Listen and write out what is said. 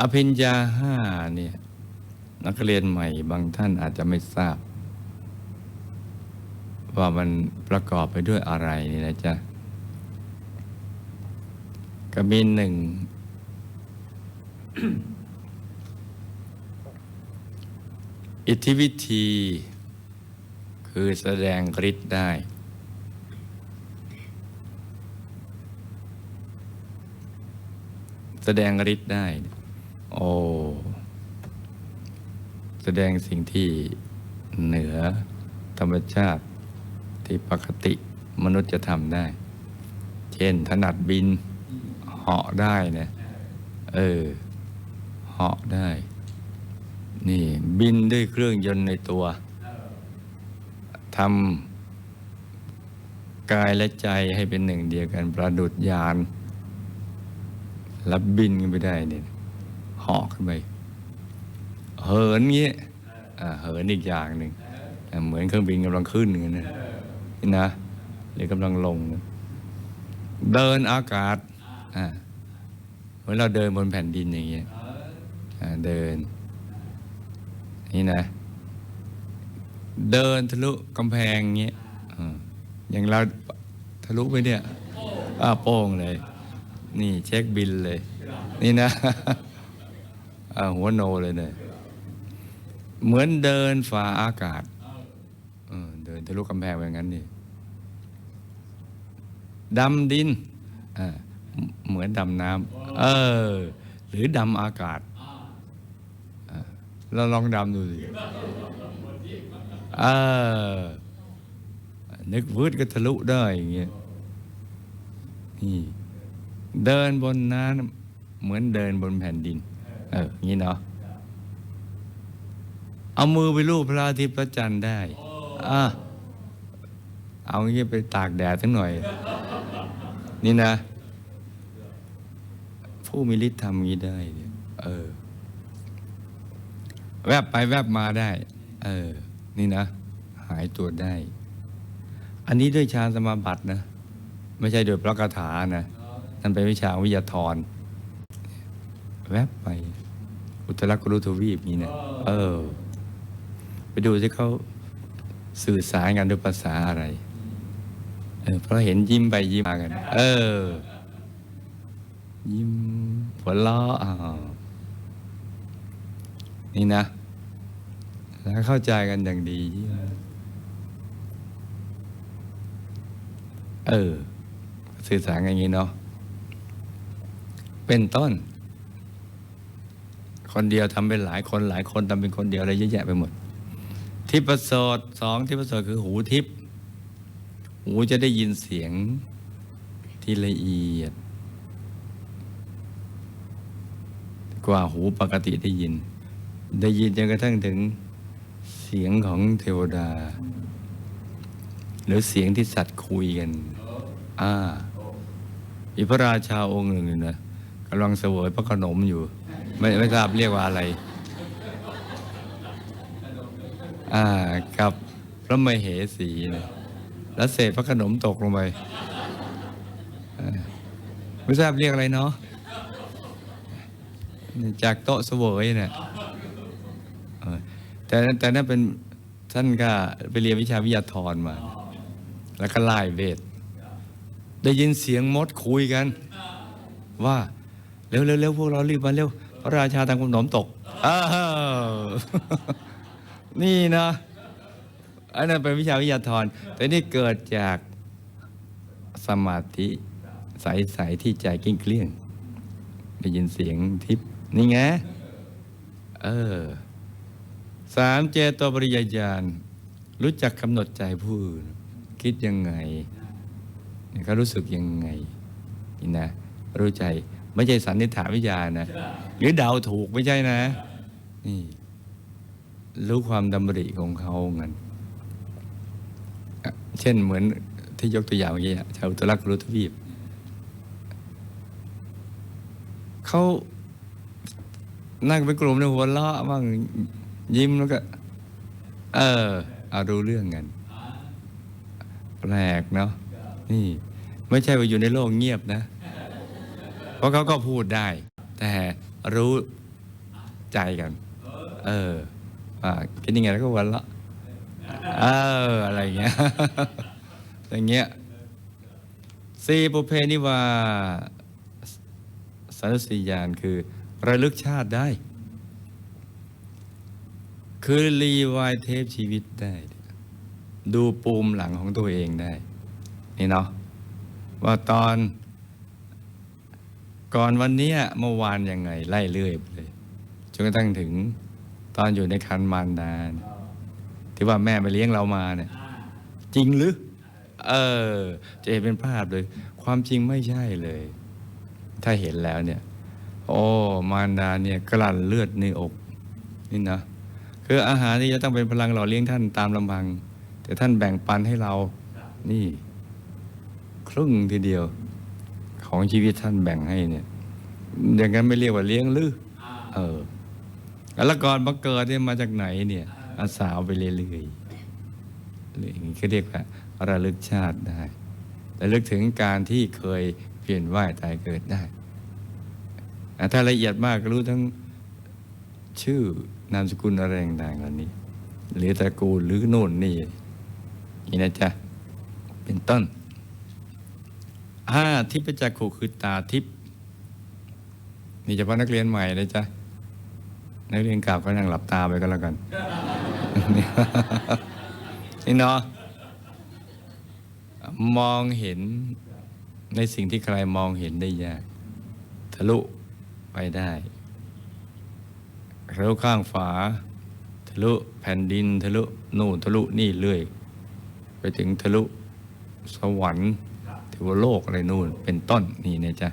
อภิญญาห้าเนี่ยนักเรียนใหม่บางท่านอาจจะไม่ทราบ ว่ามันประกอบไปด้วยอะไรนี่นะจ๊ะก็มีหนึ่งอิทธิวิธี คือแสดงฤทธิ์ได้ แสดงฤทธิ์ได้ โอ้แสดงสิ่งที่เหนือธรรมชาติที่ปกติมนุษย์จะทำได้ เช่นถนัดบินเหาะได้นะเออเหาะได้ นี่บินด้วยเครื่องยนต์ในตัวทำกายและใจให้เป็นหนึ่งเดียวกันประดุดยานแล้วบินขึ้นไปได้เนี่ย หาะขึ้นไปเหินเงี้ยเหินอีกอย่างหนึ่งเหมือนเครื่องบินกำลังขึ้นอย่างนั้นนะนี่นะหรือกำลังลง เดินอากาศอ่าเหมือนเราเดินบนแผ่นดินอย่างเงี้ยเดินนี่นะ เดินทะลุกำแพงเงี้ยอย่างเราทะลุไปเนี่ยอ้าโป้งเลย นี่เช็คบินเลย นี่นะ หัวโนเลยเนี่ยเหมือนเดินฝ่าอากาศเดินทะลุกำแพงไปอย่างนั้นนี่ดำดินเหมือนดำน้ำเออ หรือดำอากาศเราลองดำดูสิเออนึกวืดก็ทะลุได้อย่างเงี้ยนี่เดินบนน้ำเหมือนเดินบนแผ่นดิน เอออย่างนี้เนาะเอามือไปลูบพระอาทิตย์พระจันทร์ได้อะเอางี้ไปตากแดดทั้งหน่อย นี่นะ ผู้มีฤทธิ์ทำงี้ได้เนี่ยเออ แวบไปแวบมาได้ เออ นี่นะ หายตัวได้ อันนี้ด้วยฌานสมาบัตินะ ไม่ใช่โดยพระคาถานะนั่นเป็นวิชาวิทยาธร แวบไป อุตรกุรุทวีปนี้นะเออ ไปดูที่เขาสื่อสารกันด้วยภาษาอะไรเออเพราะเห็นยิ้มไปยิ้มมากัน เออ ยิ้มหัวเราะอ้าวนี่นะ แล้วเข้าใจกันอย่างดียิ้มเออ สื่อสารกันอย่างนี้เนาะเป็นต้น คนเดียวทำเป็นหลายคนหลายคนทำเป็นคนเดียวอะไรเยอะแยะไปหมด ทิพประเสดสองทิพประเสดคือหูทิพย์หูจะได้ยินเสียงที่ละเอียด กว่าหูปกติได้ยิน ได้ยินจนกระทั่งถึงเสียงของเทวดา หรือเสียงที่สัตว์คุยกัน อ่ามีพระราชาองค์หนึ่งนะกำลังเสวยพระขนมอยู่ ไม่ไม่ทราบเรียกว่าอะไร อ่ากับพระมเหสีเนี่ยแล้วเศษพระขนมตกลงไปไม่ทราบเรียกอะไรเนาะจากโต๊ะเสวยเนี่ยแต่แต่นั่นเป็นท่านก็ไปเรียนวิชาวิทยาธรมา แล้วก็ไล่เวทได้ยินเสียงมดคุยกัน ว่า เร็วเร็วเร็วพวกเรารีบมาเร็ว ระราชาทำขนมตกอนี่นะอันนั้นเป็นวิชาวิทยาธรแต่นี่เกิดจากสมาธิใสๆที่ใจกิ้งเกลี้ยงได้ยินเสียงทิพนี่ไง เออสามเจโตปริยญาณรู้จักกำหนดใจผู้อื่นคิดยังไงเขารู้สึกยังไงนี่นะ รู้ใจ ไม่ใช่สันนิษฐานวิทยานะ หรือเดาถูกไม่ใช่นะ นี่ รู้ความดำริของเขาเงินอะเช่นเหมือนที่ยกตัวอย่างเมื่อกี้อะชาวอุตรกุรุทวีปเขานั่งเป็นกลุ่มในหัวเราะบ้างยิ้มแล้วก็ เออ เอารู้เรื่องกันแปลกเนาะนี่ ไม่ใช่ว่าอยู่ในโลกเงียบนะ เพราะเขาก็พูดได้ แต่รู้ใจกัน เออคิดยังไงแล้วก็วันละเอออะไรเงี้ยอย่างเงี้ยสี่ปุเพนิวาสารสียานคือระลึกชาติได้ คือรีไวายเทปชีวิตได้ ดูปูมหลังของตัวเองได้ นี่เนาะว่าตอน ก่อนวันนี้เมื่อวานยังไง ไล่เรื่อยไปเลยจนกระทั่งถึงตอนอยู่ในคันมารดาที่ว่าแม่ไปเลี้ยงเรามาเนี่ย จริงหรือ เออ จะเห็นเป็นภาพเลย ความจริงไม่ใช่เลย ถ้าเห็นแล้วเนี่ย โอ้มารดาเนี่ยกลั่นเลือดในอกนี่นะคืออาหารที่จะต้องเป็นพลังหล่อเลี้ยงท่านตามลำพัง แต่ท่านแบ่งปันให้เรา นี่ ครึ่งทีเดียว ของชีวิตท่านแบ่งให้เนี่ยอย่างนั้นไม่เรียกว่าเลี้ยงหรือเออแล้วก่อนมาเกิดเนี่ยมาจากไหนเนี่ยอาสาวไปเรื่อยๆเลยอย่างนี้เขาเรียกว่าระลึกชาติได้ระลึกถึงการที่เคยเปลี่ยนว่ายตายเกิดได้อะถ้าละเอียดมากก็รู้ทั้งชื่อนามสกุลอะไรต่างๆเหล่านี้ หรือตระกูลหรือโน่นนี่นี่นะจ๊ะเป็นต้น ห้าทิพจักขุคือตาทิพย์นี่เฉพาะนักเรียนใหม่เลยจ้ะนักเรียนเก่าก็นั่งหลับตาไปก็แล้วกัน นี่เนาะมองเห็นในสิ่งที่ใครมองเห็นได้ยาก ทะลุไปได้ทะลุข้างฝา ทะลุแผ่นดิน ทะลุนู่นทะลุนี่เรื่อย ไปถึงทะลุสวรรค์ เทวโลกอะไรนู่นเป็นต้นนี่เนี่ยจ้ะ